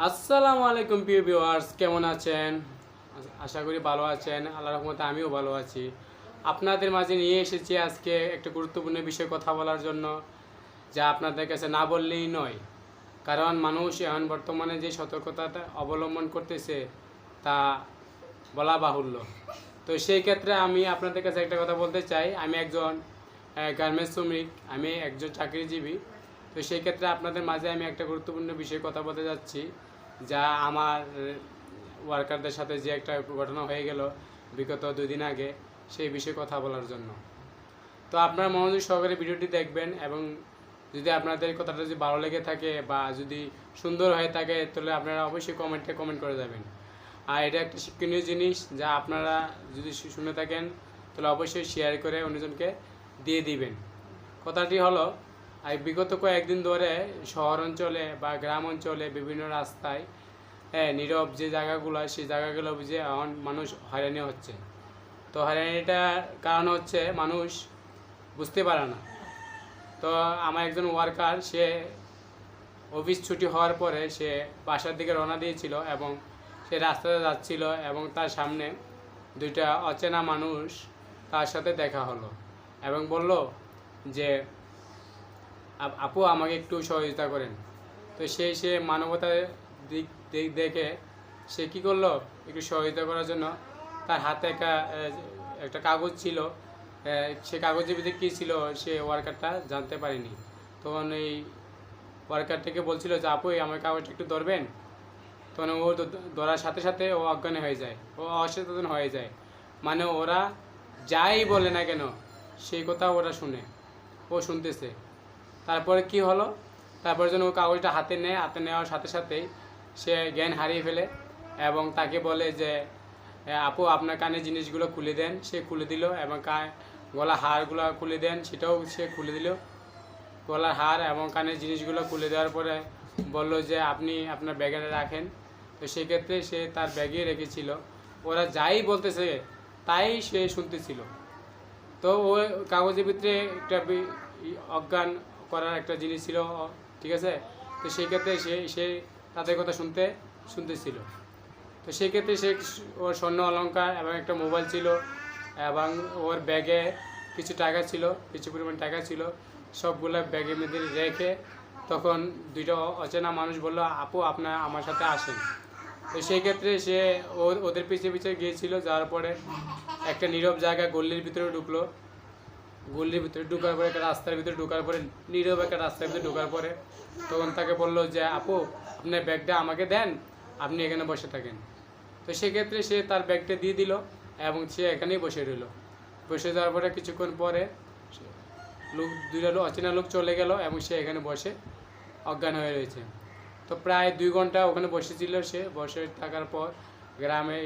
আসসালামু আলাইকুম, প্রিয় ভিউয়ার্স কেমন আছেন? আশা করি ভালো আছেন। আল্লাহর রহমতে আমিও ভালো আছি। আপনাদের মাঝে নিয়ে এসেছি আজকে একটা গুরুত্বপূর্ণ বিষয়ে কথা বলার জন্য, যা আপনাদের কাছে না বললেই নয়। কারণ মানুষ এখন বর্তমানে যে সতর্কতাটা অবলম্বন করতেছে, তা বলা বাহুল্য। তো সেই ক্ষেত্রে আমি আপনাদের কাছে একটা কথা বলতে চাই। আমি একজন গার্মেন্টস শ্রমিক, আমি একজন চাকরিজীবী। তো সেই ক্ষেত্রে আপনাদের মাঝে আমি একটা গুরুত্বপূর্ণ বিষয়ে কথা বলতে যাচ্ছি, যা আমার ওয়ার্কারদের সাথে যে একটা ঘটনা হয়ে গেল বিগত দুই দিন আগে, সেই বিষয়ে কথা বলার জন্য। তো আপনারা মনোযোগ সহকারে ভিডিওটি দেখবেন এবং যদি আপনাদের কথাটা যদি ভালো লেগে থাকে বা যদি সুন্দর হয়ে থাকে, তাহলে আপনারা অবশ্যই কমেন্টে কমেন্ট করে যাবেন। আর এটা একটা শিক্ষণীয় জিনিস, যা আপনারা যদি শুনে থাকেন, তাহলে অবশ্যই শেয়ার করে অন্যজনকে দিয়ে দিবেন। কথাটি হলো আর বিগত কয়েকদিন ধরে শহর অঞ্চলে বা গ্রাম অঞ্চলে বিভিন্ন রাস্তায় হ্যাঁ নীরব যে জায়গাগুলো সেই জায়গাগুলো বুঝে এখন মানুষ হয়রানি হচ্ছে। তো হয়রানিটার কারণ হচ্ছে মানুষ বুঝতে পারে না। তো আমার একজন ওয়ার্কার সে অফিস ছুটি হওয়ার পরে সে বাসার দিকে রওনা দিয়েছিল এবং সে রাস্তাতে যাচ্ছিল এবং তার সামনে দুইটা অচেনা মানুষ তার সাথে দেখা হলো এবং বলল যে আপ- আমাকে একটু সহযোগিতা করেন। তো সে সে মানবতার দিক দিক দেখে সে কী করল? একটু সহযোগিতা করার জন্য তার হাতে একটা একটা কাগজ ছিল। সে কাগজের ভিতরে কী ছিল? সে ওয়ার্কারটা জানতে পারেনি। তখন এই ওয়ার্কারটাকে বলছিল যে, আপু আমার কাগজটা একটু ধরবেন? তখন ও ধরার সাথে সাথে ও অজ্ঞান হয়ে যায়। ও অসচেতন হয়ে যায়। মানে ওরা যাই বলে না কেন, সেই কথা ওরা শুনে। ও শুনতেছে। তারপরে কি হলো? তারপরে যেন ও কাগজটা হাতে নেয়, হাতে নেওয়ার সাথে সাথেই সে জ্ঞান হারিয়ে ফেলে এবং তাকে বলে যে আপু, আপনার কানে জিনিসগুলো খুলে দেন। সে খুলে দিল এবং গলা হারগুলো খুলে দেন, সেটাও সে খুলে দিল। গলার হার এবং কানের জিনিসগুলো খুলে দেওয়ার পরে বলল যে, আপনি আপনার ব্যাগে রাখেন। তো সেক্ষেত্রে সে তার ব্যাগে রেখেছিল। ওরা যাই বলতেছে, তাই সে শুনতেছিল। তো ওই কাগজের ভিতরে একটা অজ্ঞান করার একটা জিনিস ছিল, ঠিক আছে? তো সেই ক্ষেত্রে সে সে তাদের কথা শুনতে, শুনতেছিল। তো সেই ক্ষেত্রে সে ওর স্বর্ণ অলংকার এবং একটা মোবাইল ছিল, এবং ওর ব্যাগে কিছু টাকা ছিল, কিছু পরিমাণ টাকা ছিল, সবগুলো ব্যাগের মধ্যে রেখে তখন দুইটা অচেনা মানুষ বলল, আপু আপনার আমার সাথে আসেন। তো সেই ক্ষেত্রে সে ওদের পিছিয়ে পিছিয়ে গিয়েছিল, যাওয়ার পরে একটা নীরব জায়গা গল্লির ভিতরে ঢুকলো। গল্লির ভিতরে ঢুকার পরে, একটা রাস্তার ভিতরে ঢুকার পরে, নীরব একটা রাস্তার ভিতরে ঢুকার পরে তখন তাকে বলল যে, আপু আপনার ব্যাগটা আমাকে দেন, আপনি এখানে বসে থাকেন। তো সেক্ষেত্রে সে তার ব্যাগটা দিয়ে দিল এবং সে এখানেই বসে রইল। বসে যাওয়ার পরে কিছুক্ষণ পরে লোক, দুইটা লোক, অচেনা লোক চলে গেল এবং সে এখানে বসে অজ্ঞান হয়ে রয়েছে। তো প্রায় দুই ঘণ্টা ওখানে বসেছিল সে। বসে থাকার পর গ্রামে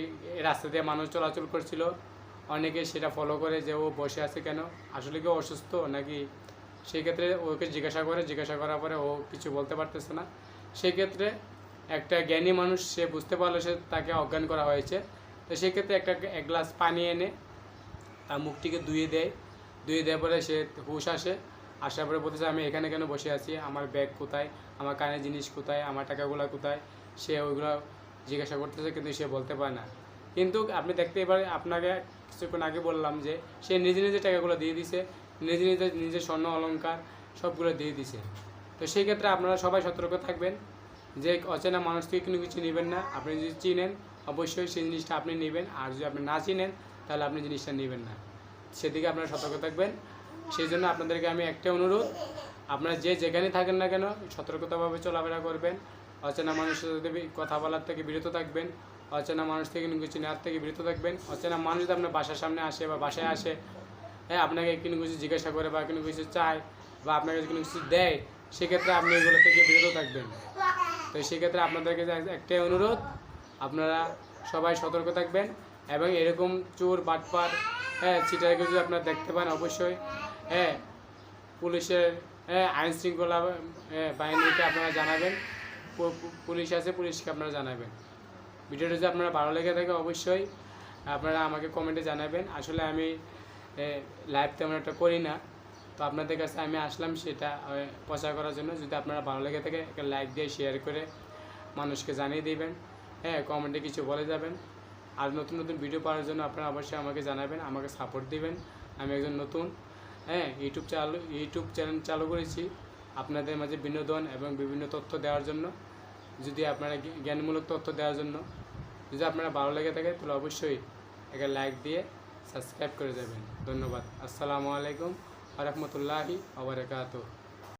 রাস্তা দিয়ে মানুষ চলাচল করছিল। অনেকে সেটা ফলো করে যে ও বসে আছে কেন? আসলে কি অসুস্থ নাকি? সেই ক্ষেত্রে ওকে জিজ্ঞাসা করে, জিজ্ঞাসা করার পরে ও কিছু বলতে পারতেছে না। সেই ক্ষেত্রে একটা জ্ঞানী মানুষ, সে বুঝতে পারল সে তাকে অজ্ঞান করা হয়েছে। তো সেক্ষেত্রে একটা এক গ্লাস পানি এনে তার মুখটিকে ধুয়ে দেয়। ধুয়ে দেওয়ার পরে সে হুশ আসে। আসার পরে বলতেছে, আমি এখানে কেন বসে আছি? আমার ব্যাগ কোথায়? আমার কানের জিনিস কোথায়? আমার টাকাগুলো কোথায়? সে ওইগুলো জিজ্ঞাসা করতেছে, কিন্তু সে বলতে পারে না। কিন্তু আপনি দেখতে এবার আপনাকে কিছুক্ষণ আগে বললাম যে, সে নিজে নিজে টাকাগুলো দিয়ে দিছে, নিজে নিজে নিজের স্বর্ণ অলংকার সবগুলো দিয়ে দিছে। তো সেই ক্ষেত্রে আপনারা সবাই সতর্ক থাকবেন যে, অচেনা মানুষ থেকে কোনো কিছু নেবেন না। আপনি যদি চিনেন, অবশ্যই সেই জিনিসটা আপনি নেবেন। আর যদি আপনি না চিনেন, তাহলে আপনি জিনিসটা নেবেন না। সেদিকে আপনারা সতর্ক থাকবেন। সেই জন্য আপনাদেরকে আমি একটা অনুরোধ, আপনারা যে যেখানে থাকেন না কেন, সতর্কতাভাবে চলাফেরা করবেন। অচেনা মানুষের সাথে কথা বলার থেকে বিরত থাকবেন। অচেনা মানুষ থেকে কিছু নেওয়ার থেকে বিরত থাকবেন। অচেনা মানুষ যদি আপনার বাসার সামনে আসে বা বাসায় আসে হ্যাঁ আপনাকে কোনো কিছু জিজ্ঞাসা করে বা কোনো কিছু চায় বা আপনাকে কোনো কিছু দেয় সেক্ষেত্রে আপনি এগুলো থেকে বিরত থাকবেন। তো সেক্ষেত্রে আপনাদেরকে একটাই অনুরোধ আপনারা সবাই সতর্ক থাকবেন এবং এরকম চোর বাটপার হ্যাঁ চিটারকে যদি আপনারা দেখতে পান অবশ্যই হ্যাঁ পুলিশের হ্যাঁ আইন শৃঙ্খলা হ্যাঁ, বাহিনীকে আপনারা জানাবেন পুলিশ আছে পুলিশকে আপনারা জানাবেন। ভিডিওটা যদি আপনারা ভালো লেগে থাকে, অবশ্যই আপনারা আমাকে কমেন্টে জানাবেন। আসলে আমি লাইভ তেমন একটা করি না। তো আপনাদের কাছে আমি আসলাম সেটা প্রচার করার জন্য। যদি আপনারা ভালো লেগে থাকে, একটা লাইক দিয়ে শেয়ার করে মানুষকে জানিয়ে দিবেন। হ্যাঁ কমেন্টে কিছু বলে যাবেন। আর নতুন নতুন ভিডিও পাওয়ার জন্য আপনারা অবশ্যই আমাকে জানাবেন, আমাকে সাপোর্ট দিবেন। আমি একজন নতুন হ্যাঁ ইউটিউব চালু ইউটিউব চ্যানেল চালু করেছি। আপনাদের মাঝে বিনোদন এবং বিভিন্ন তথ্য দেওয়ার জন্য। যদি আপনারা জ্ঞানমূলক তথ্য দেওয়ার জন্য যদি আপনারা ভালো লেগে থাকে, তাহলে অবশ্যই একটা লাইক দিয়ে সাবস্ক্রাইব করে দেবেন। ধন্যবাদ। আসসালামু আলাইকুম আরহামতুল্লাহি রহমতুল্লাহি আবরকাত